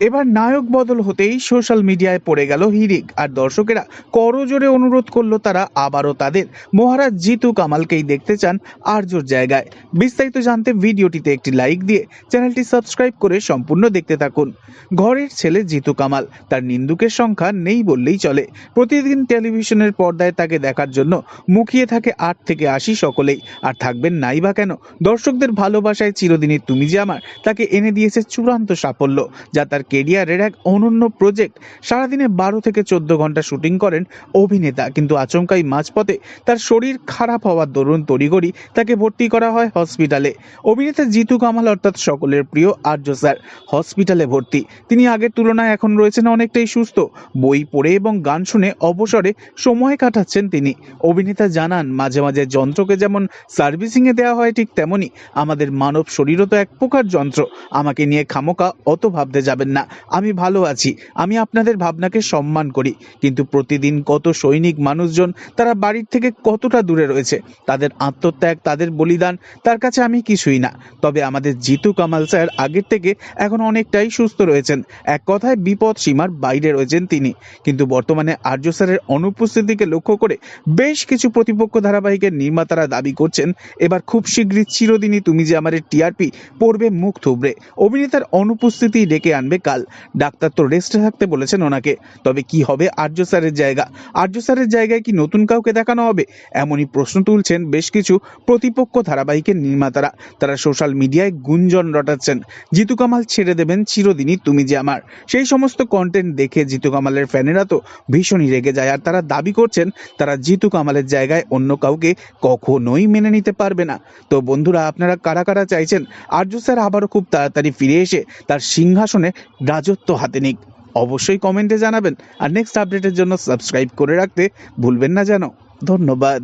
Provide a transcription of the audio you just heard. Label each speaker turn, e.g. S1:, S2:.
S1: এবার নায়ক বদল হতেই সোশ্যাল মিডিয়ায় পড়ে গেল হিরিক। আর দর্শকেরা করজোরে অনুরোধ করল তারা আবারও তাদের। মহারাজ জিতু কামালকেই দেখতে চান আর্যর জায়গায়। বিস্তারিত জানতে ভিডিওটিতে একটি লাইক দিয়ে চ্যানেলটি সাবস্ক্রাইব করে সম্পূর্ণ দেখতে থাকুন। ঘরের ছেলে জিতু কামাল, তার নিন্দুকের সংখ্যা নেই বললেই চলে। প্রতিদিন টেলিভিশনের পর্দায় তাকে দেখার জন্য মুখিয়ে থাকে আট থেকে আশি সকলেই। আর থাকবেন নাই বা কেন? দর্শকদের ভালোবাসায় চিরদিনই তুমি যে আমার, তাকে এনে দিয়েছে চূড়ান্ত সাফল্য, যা তার কেরিয়ারের এক অনন্য প্রজেক্ট। সারাদিনে বারো থেকে চোদ্দ ঘণ্টা শুটিং করেন অভিনেতা, কিন্তু আচমকাই মাঝপথে তার শরীর খারাপ হওয়ার দরুন তড়িগড়ি তাকে ভর্তি করা হয় হসপিটালে। অভিনেতা জিতু কামাল অর্থাৎ সকলের প্রিয় আর্য স্যার, হসপিটালে ভর্তি। তিনি আগের তুলনায় এখন রয়েছেন অনেকটাই সুস্থ। বই পড়ে এবং গান শুনে অবসরে সময় কাটাচ্ছেন তিনি। অভিনেতা জানান, মাঝে মাঝে যন্ত্রকে যেমন সার্ভিসিংয়ে দেওয়া হয় ঠিক তেমনই আমাদের মানব শরীরও তো এক প্রকার যন্ত্র। আমাকে নিয়ে খামোকা অত ভাবতে যাবেন না। আমি ভালো আছি। আমি আপনাদের ভাবনাকে সম্মান করি। কিন্তু প্রতিদিন কত সৈনিক মানুষজন, তারা বাড়ির থেকে কতটা দূরে রয়েছে? তাদের আত্মত্যাগ, তাদের বলিদান, তার কাছে আমি কিছুই না। তবে আমাদের জিতু কামাল স্যার আগের থেকে এখন অনেকটাই সুস্থ রয়েছেন। এক কথায় বিপদ সীমার বাইরে রয়েছেন তিনি। কিন্তু বর্তমানে আর্য স্যারের অনুপস্থিতিকে লক্ষ্য করে বেশ কিছু প্রতিপক্ষ ধারাবাহিকের নির্মাতারা দাবি করছেন, এবার খুব শীঘ্রই চিরদিনই তুমি যে আমাদের টিআরপি পড়বে মুখ থুবড়ে। অভিনেতার অনুপস্থিতি ডেকে আনবে কাল। ডাক্তার তো রেস্টে থাকতে বলেছেন ওনাকে। তবে কি হবে আর্য স্যারের জায়গা? আর্য স্যারের জায়গায় কি নতুন কাউকে দেখানো হবে? এমনই প্রশ্ন তুলছেন বেশ কিছু প্রতিপক্ষ ধারাবাহিকের নির্মাতারা। তারা সোশ্যাল মিডিয়ায় গুঞ্জন রটাচ্ছেন। জিতু কামাল ছেড়ে দেবেন চিরদিনই, তুমি যে আমার। সেই সমস্ত কন্টেন্ট দেখে জিতু কামালের ফ্যানেরা তো ভীষণই রেগে যায়। আর তারা দাবি করছেন, তারা জিতু কামালের জায়গায় অন্য কাউকে কখনোই মেনে নিতে পারবে না। তো বন্ধুরা, আপনারা কারা কারা চাইছেন? আর্য স্যার আবারও খুব তাড়াতাড়ি ফিরে এসে তার সিংহাসনে রাজত্ব হাতে নিক। অবশ্যই কমেন্টে জানাবেন। আর নেক্সট আপডেটের জন্য সাবস্ক্রাইব করে রাখতে ভুলবেন না যেন। ধন্যবাদ।